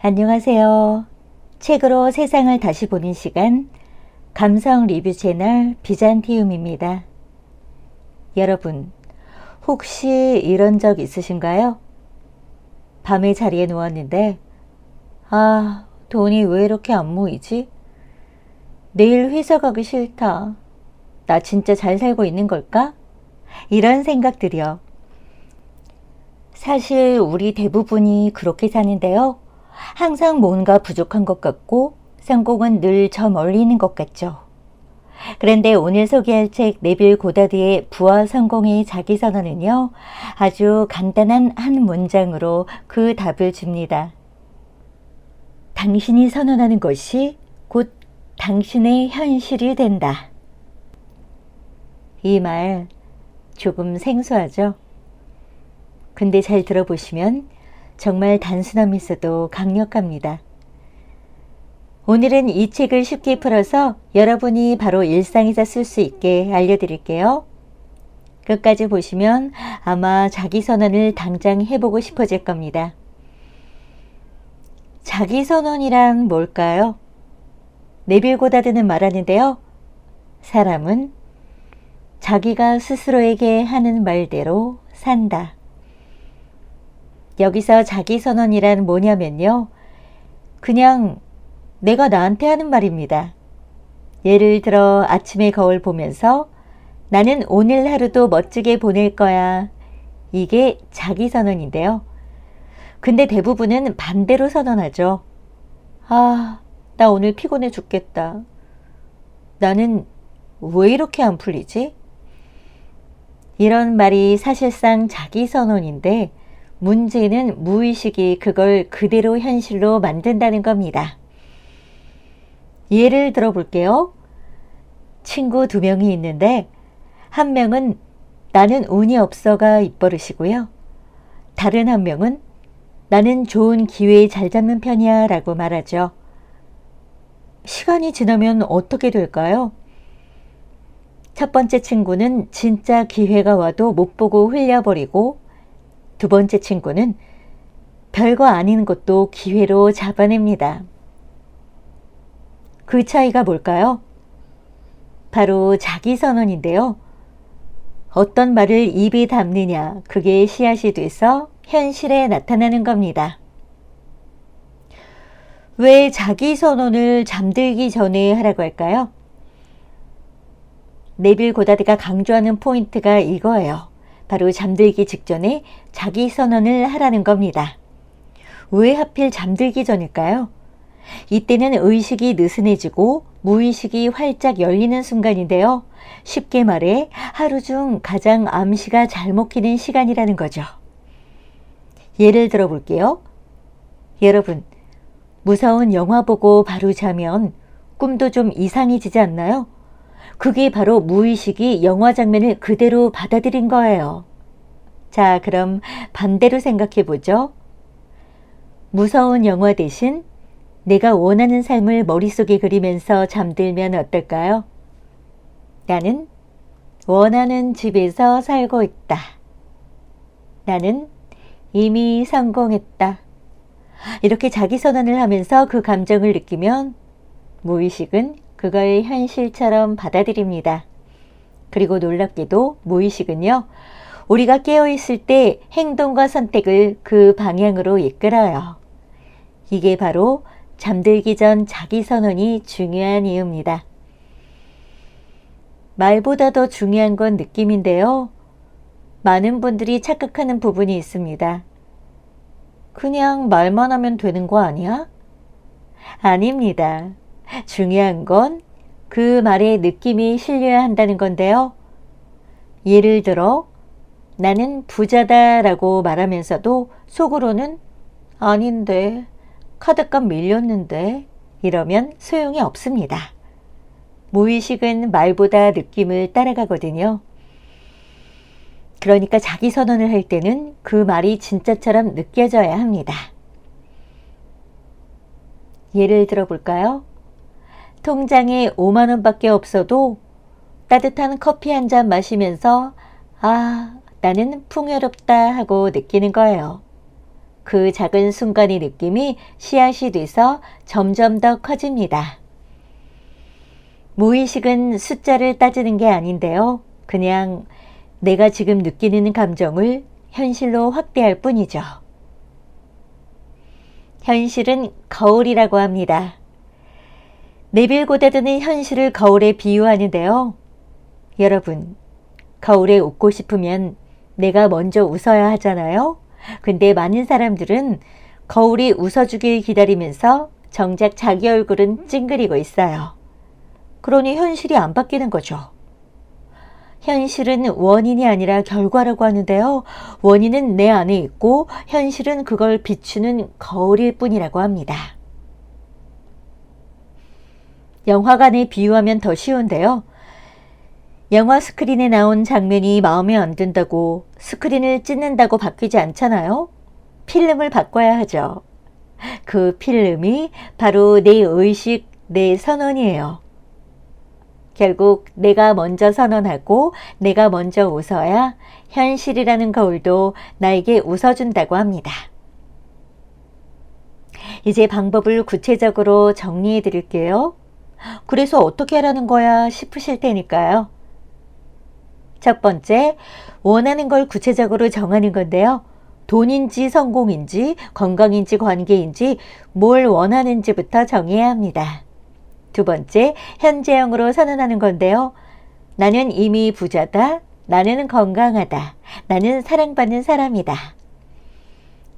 안녕하세요. 책으로 세상을 다시 보는 시간, 감성 리뷰 채널 비잔티움입니다. 여러분, 혹시 이런 적 있으신가요? 밤에 자리에 누웠는데, 아, 돈이 왜 이렇게 안 모이지? 내일 회사 가기 싫다. 나 진짜 잘 살고 있는 걸까? 이런 생각들이요. 사실 우리 대부분이 그렇게 사는데요. 항상 뭔가 부족한 것 같고 성공은 늘 저 멀리 있는 것 같죠. 그런데 오늘 소개할 책 네빌 고다드의 부와 성공의 자기선언은요. 아주 간단한 한 문장으로 그 답을 줍니다. 당신이 선언하는 것이 곧 당신의 현실이 된다. 이 말 조금 생소하죠? 근데 잘 들어보시면 정말 단순하면서도 강력합니다. 오늘은 이 책을 쉽게 풀어서 여러분이 바로 일상에서 쓸 수 있게 알려드릴게요. 끝까지 보시면 아마 자기 선언을 당장 해보고 싶어질 겁니다. 자기 선언이란 뭘까요? 네빌 고다드는 말하는데요. 사람은 자기가 스스로에게 하는 말대로 산다. 여기서 자기 선언이란 뭐냐면요. 그냥 내가 나한테 하는 말입니다. 예를 들어 아침에 거울 보면서 나는 오늘 하루도 멋지게 보낼 거야. 이게 자기 선언인데요. 근데 대부분은 반대로 선언하죠. 아, 나 오늘 피곤해 죽겠다. 나는 왜 이렇게 안 풀리지? 이런 말이 사실상 자기 선언인데 문제는 무의식이 그걸 그대로 현실로 만든다는 겁니다. 예를 들어 볼게요. 친구 두 명이 있는데 한 명은 나는 운이 없어가 입버릇이고요. 다른 한 명은 나는 좋은 기회에 잘 잡는 편이야 라고 말하죠. 시간이 지나면 어떻게 될까요? 첫 번째 친구는 진짜 기회가 와도 못 보고 흘려버리고 두 번째 친구는 별거 아닌 것도 기회로 잡아냅니다. 그 차이가 뭘까요? 바로 자기 선언인데요. 어떤 말을 입에 담느냐, 그게 씨앗이 돼서 현실에 나타나는 겁니다. 왜 자기 선언을 잠들기 전에 하라고 할까요? 네빌 고다드가 강조하는 포인트가 이거예요. 바로 잠들기 직전에 자기 선언을 하라는 겁니다. 왜 하필 잠들기 전일까요? 이때는 의식이 느슨해지고 무의식이 활짝 열리는 순간인데요. 쉽게 말해 하루 중 가장 암시가 잘 먹히는 시간이라는 거죠. 예를 들어 볼게요. 여러분, 무서운 영화 보고 바로 자면 꿈도 좀 이상해지지 않나요? 그게 바로 무의식이 영화 장면을 그대로 받아들인 거예요. 자, 그럼 반대로 생각해 보죠. 무서운 영화 대신 내가 원하는 삶을 머릿속에 그리면서 잠들면 어떨까요? 나는 원하는 집에서 살고 있다. 나는 이미 성공했다. 이렇게 자기 선언을 하면서 그 감정을 느끼면 무의식은 그걸 현실처럼 받아들입니다. 그리고 놀랍게도 무의식은요, 우리가 깨어있을 때 행동과 선택을 그 방향으로 이끌어요. 이게 바로 잠들기 전 자기 선언이 중요한 이유입니다. 말보다 더 중요한 건 느낌인데요. 많은 분들이 착각하는 부분이 있습니다. 그냥 말만 하면 되는 거 아니야? 아닙니다. 중요한 건 그 말에 느낌이 실려야 한다는 건데요. 예를 들어, 나는 부자다 라고 말하면서도 속으로는 아닌데, 카드값 밀렸는데, 이러면 소용이 없습니다. 무의식은 말보다 느낌을 따라가거든요. 그러니까 자기 선언을 할 때는 그 말이 진짜처럼 느껴져야 합니다. 예를 들어 볼까요? 통장에 5만원 밖에 없어도 따뜻한 커피 한 잔 마시면서 아, 나는 풍요롭다 하고 느끼는 거예요. 그 작은 순간의 느낌이 씨앗이 돼서 점점 더 커집니다. 무의식은 숫자를 따지는 게 아닌데요. 그냥 내가 지금 느끼는 감정을 현실로 확대할 뿐이죠. 현실은 거울이라고 합니다. 내빌고 다드는 현실을 거울에 비유하는데요. 여러분, 거울에 웃고 싶으면 내가 먼저 웃어야 하잖아요. 근데 많은 사람들은 거울이 웃어주길 기다리면서 정작 자기 얼굴은 찡그리고 있어요. 그러니 현실이 안 바뀌는 거죠. 현실은 원인이 아니라 결과라고 하는데요. 원인은 내 안에 있고 현실은 그걸 비추는 거울일 뿐이라고 합니다. 영화관에 비유하면 더 쉬운데요. 영화 스크린에 나온 장면이 마음에 안 든다고 스크린을 찢는다고 바뀌지 않잖아요. 필름을 바꿔야 하죠. 그 필름이 바로 내 의식, 내 선언이에요. 결국 내가 먼저 선언하고 내가 먼저 웃어야 현실이라는 거울도 나에게 웃어준다고 합니다. 이제 방법을 구체적으로 정리해 드릴게요. 그래서 어떻게 하라는 거야 싶으실 테니까요. 첫 번째, 원하는 걸 구체적으로 정하는 건데요. 돈인지 성공인지 건강인지 관계인지 뭘 원하는지부터 정해야 합니다. 두 번째, 현재형으로 선언하는 건데요. 나는 이미 부자다. 나는 건강하다. 나는 사랑받는 사람이다.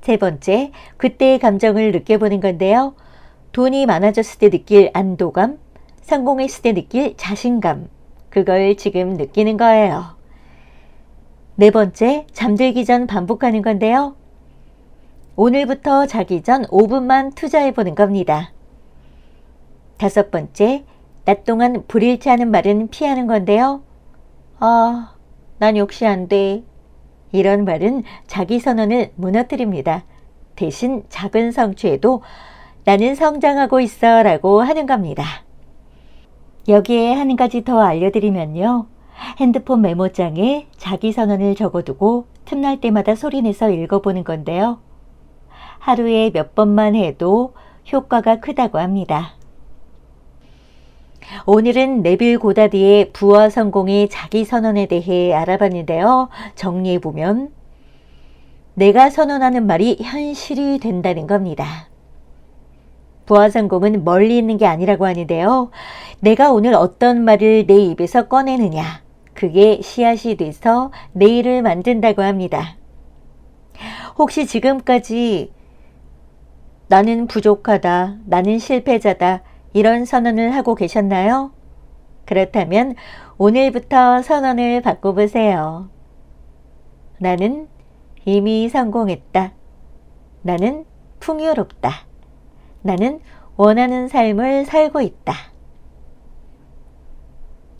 세 번째, 그때의 감정을 느껴보는 건데요. 돈이 많아졌을 때 느낄 안도감, 성공했을 때 느낄 자신감, 그걸 지금 느끼는 거예요. 네 번째, 잠들기 전 반복하는 건데요. 오늘부터 자기 전 5분만 투자해 보는 겁니다. 다섯 번째, 낮 동안 불일치 하는 말은 피하는 건데요. 아, 난 역시 안 돼. 이런 말은 자기 선언을 무너뜨립니다. 대신 작은 성취에도 나는 성장하고 있어 라고 하는 겁니다. 여기에 한 가지 더 알려드리면요. 핸드폰 메모장에 자기 선언을 적어두고 틈날 때마다 소리내서 읽어보는 건데요. 하루에 몇 번만 해도 효과가 크다고 합니다. 오늘은 네빌 고다디의 부와 성공의 자기 선언에 대해 알아봤는데요. 정리해보면 내가 선언하는 말이 현실이 된다는 겁니다. 부와 성공은 멀리 있는 게 아니라고 하는데요. 내가 오늘 어떤 말을 내 입에서 꺼내느냐. 그게 씨앗이 돼서 내일을 만든다고 합니다. 혹시 지금까지 나는 부족하다, 나는 실패자다, 이런 선언을 하고 계셨나요? 그렇다면 오늘부터 선언을 바꿔보세요. 나는 이미 성공했다. 나는 풍요롭다. 나는 원하는 삶을 살고 있다.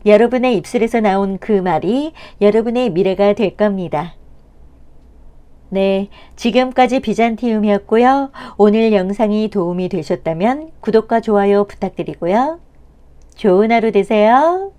여러분의 입술에서 나온 그 말이 여러분의 미래가 될 겁니다. 네, 지금까지 비잔티움이었고요. 오늘 영상이 도움이 되셨다면 구독과 좋아요 부탁드리고요. 좋은 하루 되세요.